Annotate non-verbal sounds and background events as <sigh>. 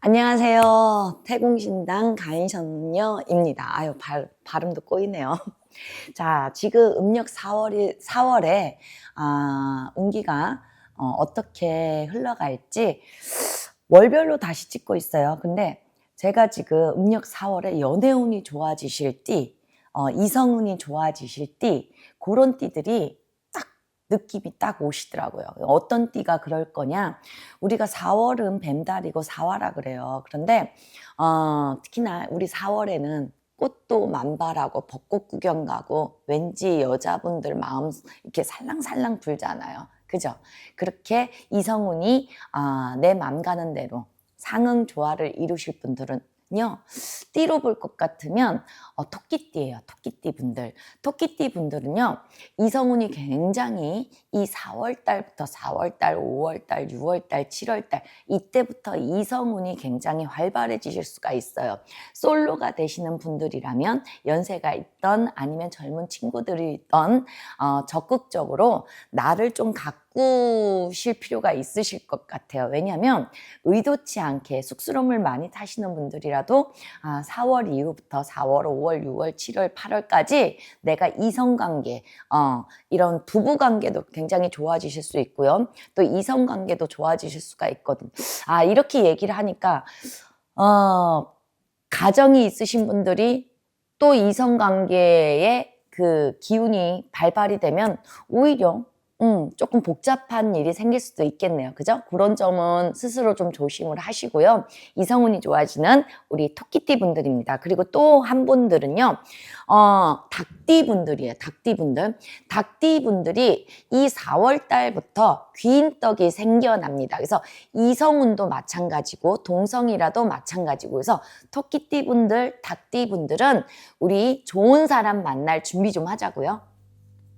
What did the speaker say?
안녕하세요. 태공신당 가인선녀입니다. 아유, 발, 발음도 꼬이네요. <laughs> 자, 지금 음력 4월이, 4월에, 아, 운기가 어, 떻게 흘러갈지 월별로 다시 찍고 있어요. 근데 제가 지금 음력 4월에 연애운이 좋아지실 띠, 어, 이성운이 좋아지실 띠, 그런 띠들이 딱 느낌이 딱 오시더라고요. 어떤 띠가 그럴 거냐? 우리가 4월은 뱀달이고 사화라 그래요. 그런데 어, 특히나 우리 4월에는 꽃도 만발하고 벚꽃 구경 가고 왠지 여자분들 마음 이렇게 살랑살랑 불잖아요. 그죠? 그렇게 이성운이 아, 내 맘 가는 대로 상응 조화를 이루실 분들은 요. 띠로 볼 것 같으면 어, 토끼띠예요 토끼띠 분들. 토끼띠 분들은요 이성운이 굉장히 이 4월 달부터 4월 달 5월 달 6월 달 7월 달 이때부터 이성운이 굉장히 활발해지실 수가 있어요. 솔로가 되시는 분들이라면 연세가 있던 아니면 젊은 친구들이 있던 어, 적극적으로 나를 좀 가꾸실 필요가 있으실 것 같아요. 왜냐하면 의도치 않게 쑥스러움을 많이 타시는 분들이라도 아, 4월 이후부터 4월, 5월, 6월, 7월, 8월까지 내가 이성관계, 어, 이런 부부관계도 굉장히 좋아지실 수 있고요. 또 이성관계도 좋아지실 수가 있거든. 아 이렇게 얘기를 하니까 어, 가정이 있으신 분들이 또 이성관계에 그 기운이 발발이 되면 오히려 음, 조금 복잡한 일이 생길 수도 있겠네요. 그죠? 그런 점은 스스로 좀 조심을 하시고요. 이성운이 좋아지는 우리 토끼띠 분들입니다. 그리고 또 한 분들은요, 어, 닭띠 분들이에요. 닭띠 분들. 닭띠 분들이 이 4월 달부터 귀인떡이 생겨납니다. 그래서 이성운도 마찬가지고, 동성이라도 마찬가지고, 그래서 토끼띠 분들, 닭띠 분들은 우리 좋은 사람 만날 준비 좀 하자고요.